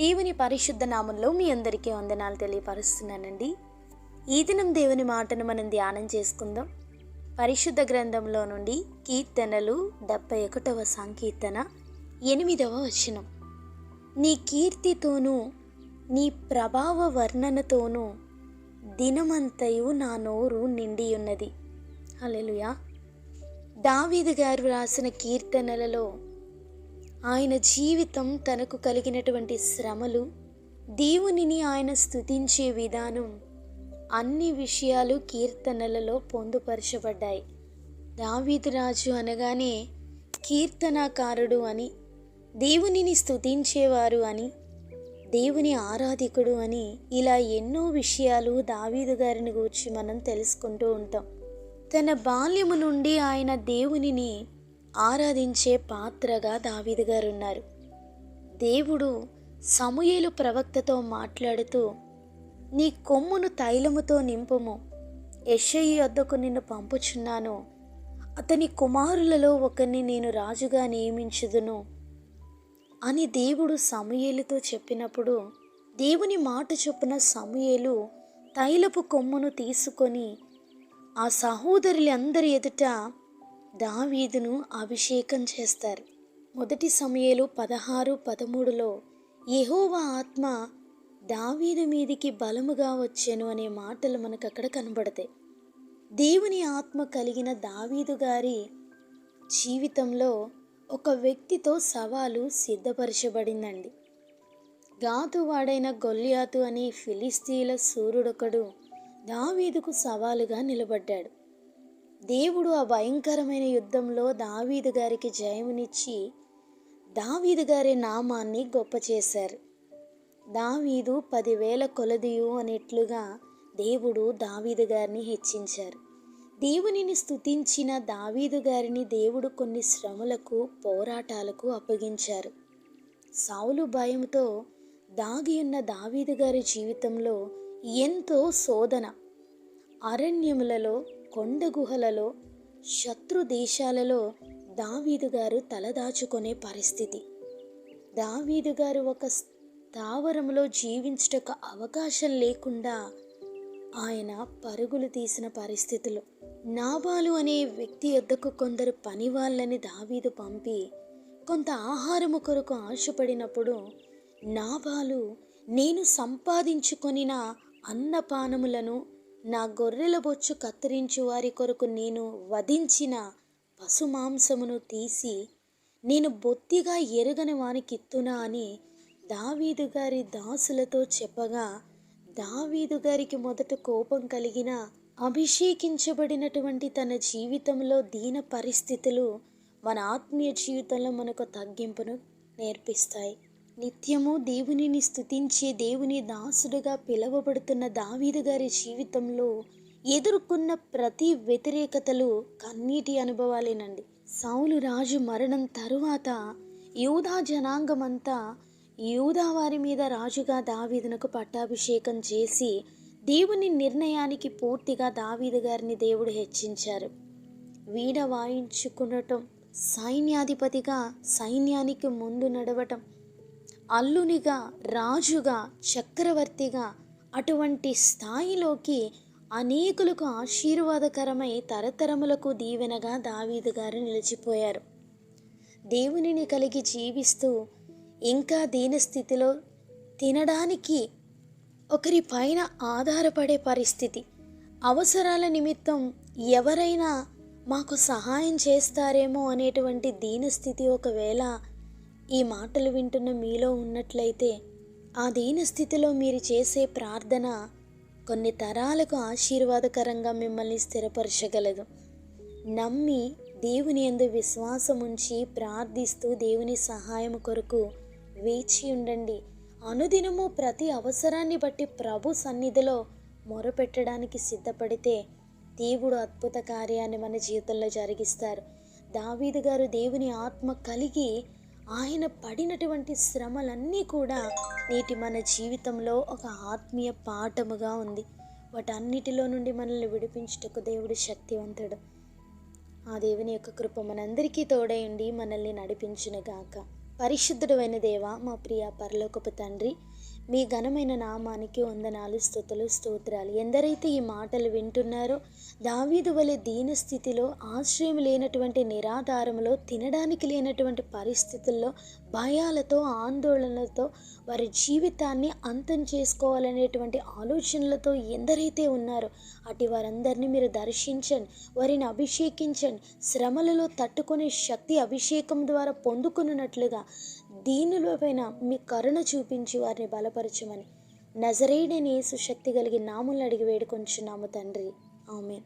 దేవుని పరిశుద్ధ నామంలో మీ అందరికీ వందనాలు తెలియపరుస్తున్నానండి. ఈ దినం దేవుని మాటను మనం ధ్యానం చేసుకుందాం. పరిశుద్ధ గ్రంథంలో నుండి కీర్తనలు డెబ్బై ఒకటవ సంకీర్తన ఎనిమిదవ వచనం. నీ కీర్తితోనూ నీ ప్రభావ వర్ణనతోనూ దినమంతయు నా నోరు నిండి ఉన్నది హల్లెలూయా. దావీదు గారు రాసిన కీర్తనలలో ఆయన జీవితం తనకు కలిగినటువంటి శ్రమలు దేవునిని ఆయన స్థుతించే విధానం అన్ని విషయాలు కీర్తనలలో పొందుపరచబడ్డాయి. దావీదు రాజు అనగానే కీర్తనాకారుడు అని దేవునిని స్థుతించేవారు అని దేవుని ఆరాధికుడు అని ఇలా ఎన్నో విషయాలు దావీదు గారిని గూర్చి మనం తెలుసుకుంటూ ఉంటాం. తన బాల్యము నుండి ఆయన దేవునిని ఆరాధించే పాత్రగా దావీదు గారు ఉన్నారు దేవుడు సమూయేలు ప్రవక్తతో మాట్లాడుతూ నీ కొమ్మును తైలముతో నింపుము. యెషయి వద్దకు నిన్ను పంపుచున్నాను. అతని కుమారులలో ఒకరిని నేను రాజుగా నియమించుదును అని దేవుడు సమూయేలుతో చెప్పినప్పుడు దేవుని మాట చొప్పున సమూయేలు తైలపు కొమ్మును తీసుకొని ఆ సహోదరులందరి ఎదుట దావీదును అభిషేకం చేస్తారు. మొదటి సమయలు పదహారు పదమూడులో యహోవా ఆత్మ దావీదు మీదికి బలముగా వచ్చాను అనే మాటలు మనకు అక్కడ కనబడతాయి. దేవుని ఆత్మ కలిగిన దావీదు గారి జీవితంలో ఒక వ్యక్తితో సవాలు సిద్ధపరచబడిందండి. గాతువాడైన గొల్యాతు అనే ఫిలిస్తీన్ల సూర్యుడొకడు దావీదుకు సవాలుగా నిలబడ్డాడు. దేవుడు ఆ భయంకరమైన యుద్ధంలో దావీదు గారికి జయమునిచ్చి దావీదు గారి నామాన్ని గొప్ప చేశారు. దావీదు పదివేల కొలదియు అనేట్లుగా దేవుడు దావీదు గారిని హెచ్చించారు. దేవునిని స్తుతించిన దావీదు గారిని దేవుడు కొన్ని శ్రమలకు పోరాటాలకు అప్పగించారు. సావులు భయంతో దాగి ఉన్న దావీదు గారి జీవితంలో ఎంతో శోధన. అరణ్యములలో కొండ గుహలలో శత్రు దేశాలలో దావీదు గారు తలదాచుకునే పరిస్థితి. దావీదు గారు ఒక స్థావరంలో జీవించటకు అవకాశం లేకుండా ఆయన పరుగులు తీసిన పరిస్థితులు. నాబాలు అనే వ్యక్తి వద్దకు కొందరు పని వాళ్ళని దావీదు పంపి కొంత ఆహారము కొరకు ఆశపడినప్పుడు నాబాలు నేను సంపాదించుకొనిన అన్నపానములను నా గొర్రెల బొచ్చు కత్తిరించు వారి కొరకు నేను వధించిన పశుమాంసమును తీసి నేను బొత్తిగా ఎరగని వానికిత్తునా అని దావీదు గారి దాసులతో చెప్పగా దావీదు గారికి మొదట కోపం కలిగిన అభిషేకించబడినటువంటి తన జీవితంలో దీన పరిస్థితులు మన ఆత్మీయ జీవితంలో మనకు తగ్గింపును నేర్పిస్తాయి. నిత్యము దేవునిని స్తుతించే దేవుని దాసుడుగా పిలువబడుతున్న దావీదు గారి జీవితంలో ఎదుర్కొన్న ప్రతి వ్యతిరేకతలు కన్నీటి అనుభవాలేనండి. సౌలు రాజు మరణం తరువాత యూదా జనాంగమంతా యూదా వారి మీద రాజుగా దావీదునకు పట్టాభిషేకం చేసి దేవుని నిర్ణయానికి పూర్తిగా దావీదు గారిని దేవుడు హెచ్చించారు. వీణ వాయించుకునటం సైన్యాధిపతిగా సైన్యానికి ముందు నడవటం అల్లునిగా రాజుగా చక్రవర్తిగా అటువంటి స్థాయిలోకి అనేకులకు ఆశీర్వాదకరమై తరతరములకు దీవెనగా దావీదు గారు నిలిచిపోయారు. దేవునిని కలిగి జీవిస్తూ ఇంకా దీనస్థితిలో తినడానికి ఒకరి పైన ఆధారపడే పరిస్థితి. అవసరాల నిమిత్తం ఎవరైనా మాకు సహాయం చేస్తారేమో అనేటువంటి దీనస్థితి ఒకవేళ ఈ మాటలు వింటున్న మీలో ఉన్నట్లయితే ఆ దీన స్థితిలో మీరు చేసే ప్రార్థన కొన్ని తరాలకు ఆశీర్వాదకరంగా మిమ్మల్ని స్థిరపరచగలదు. నమ్మి దేవుని యందు విశ్వాసం ఉంచి ప్రార్థిస్తూ దేవుని సహాయం కొరకు వేచి ఉండండి. అనుదినము ప్రతి అవసరాన్ని బట్టి ప్రభు సన్నిధిలో మొరపెట్టడానికి సిద్ధపడితే దేవుడు అద్భుత కార్యాన్ని మన జీవితంలో జరిగిస్తారు. దావీదు గారు దేవుని ఆత్మ కలిగి ఆయన పడినటువంటి శ్రమలన్నీ కూడా నేటి మన జీవితంలో ఒక ఆత్మీయ పాఠముగా ఉంది. వాటన్నిటిలో నుండి మనల్ని విడిపించుటకు దేవుడు శక్తివంతుడు. ఆ దేవుని యొక్క కృప మనందరికీ తోడై ఉండి మనల్ని నడిపించునుగాక. పరిశుద్ధుడైన దేవ మా ప్రియ పరలోకపు తండ్రి మీ ఘనమైన నామానికి వందనాలు స్థుతులు స్తోత్రాలు. ఎందరైతే ఈ మాటలు వింటున్నారో దావీదు వలె దీన స్థితిలో ఆశ్రయం లేనటువంటి నిరాధారంలో తినడానికి లేనటువంటి పరిస్థితుల్లో భయాలతో ఆందోళనలతో వారి జీవితాన్ని అంతం చేసుకోవాలనేటువంటి ఆలోచనలతో ఎందరైతే ఉన్నారో అటు వారందరినీ మీరు దర్శించండి వారిని అభిషేకించండి శ్రమలలో తట్టుకునే శక్తి అభిషేకం ద్వారా పొందుకున్నట్లుగా దీనిలోపైన పైన మీ కరుణ చూపించి వారిని బలపరచమని. నజరేడని యేసు శక్తి కలిగి నాములు అడిగి వేడుకొంచున్నాము తండ్రి. ఆమె